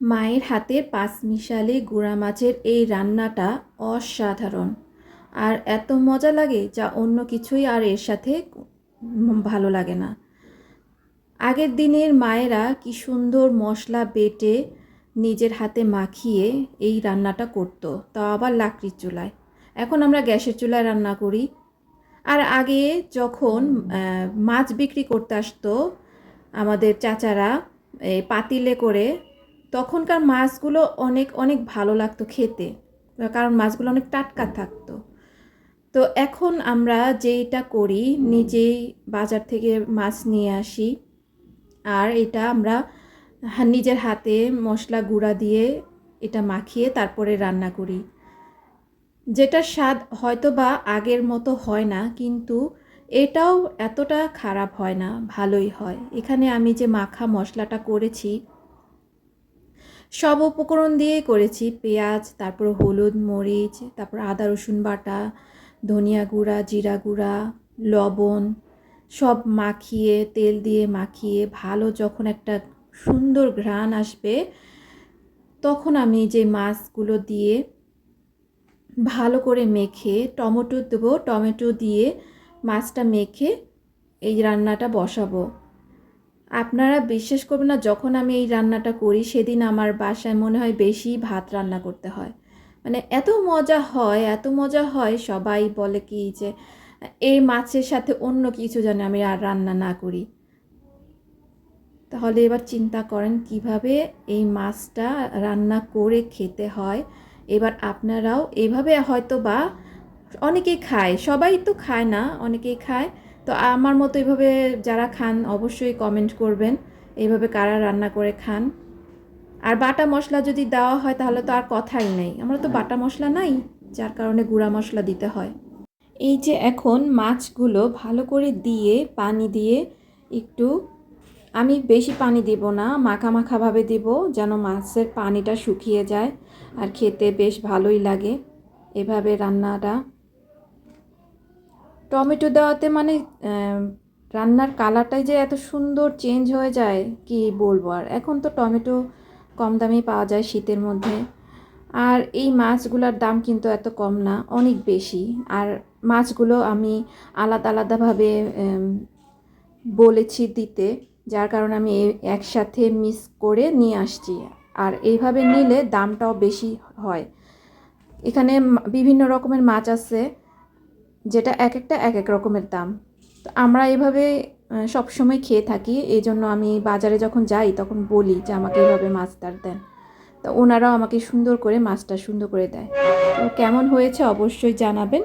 মায়ের হাতে পাঁচ পাঁচমিশালি গুঁড়া মাছের এই রান্নাটা অসাধারণ। আর এত মজা লাগে যা অন্য কিছুই আর এর সাথে ভালো লাগে না। আগের দিনের মায়েরা কি সুন্দর মশলা বেটে নিজের হাতে মাখিয়ে এই রান্নাটা করতো তাও আবার লাকড়ির চুলায়। এখন আমরা গ্যাসের চুলায় রান্না করি। আর আগে যখন মাছ বিক্রি করতে আসতো আমাদের চাচারা পাতিলে করে তখনকার মাছগুলো অনেক অনেক ভালো লাগতো খেতে। কারণ মাছগুলো অনেক টাটকা থাকতো। তো এখন আমরা যেইটা করি, নিজেই বাজার থেকে মাছ নিয়ে আসি। আর এটা আমরা নিজের হাতে মশলা গুঁড়া দিয়ে এটা মাখিয়ে তারপরে রান্না করি। যেটা স্বাদ হয়তো বা আগের মতো হয় না, কিন্তু এটাও এতটা খারাপ হয় না, ভালোই হয়। এখানে আমি যে মাখা মশলাটা করেছি সব উপকরণ দিয়ে করেছি। পেঁয়াজ, তারপর হলুদ মরিচ, তারপর আদা, রসুন বাটা, ধনিয়া গুঁড়া, জিরা গুঁড়া, লবণ, সব মাখিয়ে, তেল দিয়ে মাখিয়ে, ভালো যখন একটা সুন্দর ঘ্রাণ আসবে, তখন আমি যে মাছগুলো দিয়ে ভালো করে মেখে টমেটো দেবো, টমেটো দিয়ে মাছটা মেখে এই রান্নাটা বসাবো। আপনারা বিশ্বাস করবেন না, যখন আমি এই রান্নাটা করি, সেদিন আমার বাসায় মনে হয় বেশি ভাত রান্না করতে হয়। মানে এত মজা হয়, এত মজা হয়, সবাই বলে কি যে, এই মাছের সাথে অন্য কিছু যেন আমি আর রান্না না করি। তাহলে এবার চিন্তা করেন কীভাবে এই মাছটা রান্না করে খেতে হয়। এবার আপনারাও এভাবে হয়তো বা অনেকেই খায়, সবাই তো খায় না, অনেকেই খায়। তো আমার মতো এভাবে যারা খান অবশ্যই কমেন্ট করবেন। এইভাবে কারা রান্না করে খান? আর বাটা মশলা যদি দেওয়া হয় তাহলে তো আর কথাই নেই। আমরা তো বাটা মশলা নাই যার কারণে গুঁড়া মশলা দিতে হয়। এই যে এখন মাছগুলো ভালো করে দিয়ে পানি দিয়ে একটু আমি বেশি পানি দিব না মাখা মাখাভাবে দিব যেন মাছের পানিটা শুকিয়ে যায়। আর খেতে বেশ ভালোই লাগে। এভাবে রান্নাটা টমেটো দেওয়াতে মানে রান্নার কালারটাই যে এত সুন্দর চেঞ্জ হয়ে যায়, কি বলব? আর এখন তো টমেটো কম দামেই পাওয়া যায় শীতের মধ্যে। আর এই মাছগুলোর দাম কিন্তু এত কম না, অনেক বেশি। আর মাছগুলো আমি আলাদা আলাদাভাবে বলেছি দিতে, যার কারণে আমি একসাথে মিক্স করে নিয়ে আসছি। আর এইভাবে নিলে দামটাও বেশি হয়। এখানে বিভিন্ন রকমের মাছ আছে। যেটা এক একটা এক এক রকমের দাম। তো আমরা এভাবে সবসময় খেয়ে থাকি, এই জন্য আমি বাজারে যখন যাই তখন বলি যে আমাকে এভাবে মাছটার দেন। তো ওনারাও আমাকে সুন্দর করে মাছটা সুন্দর করে দেয়। তো কেমন হয়েছে অবশ্যই জানাবেন।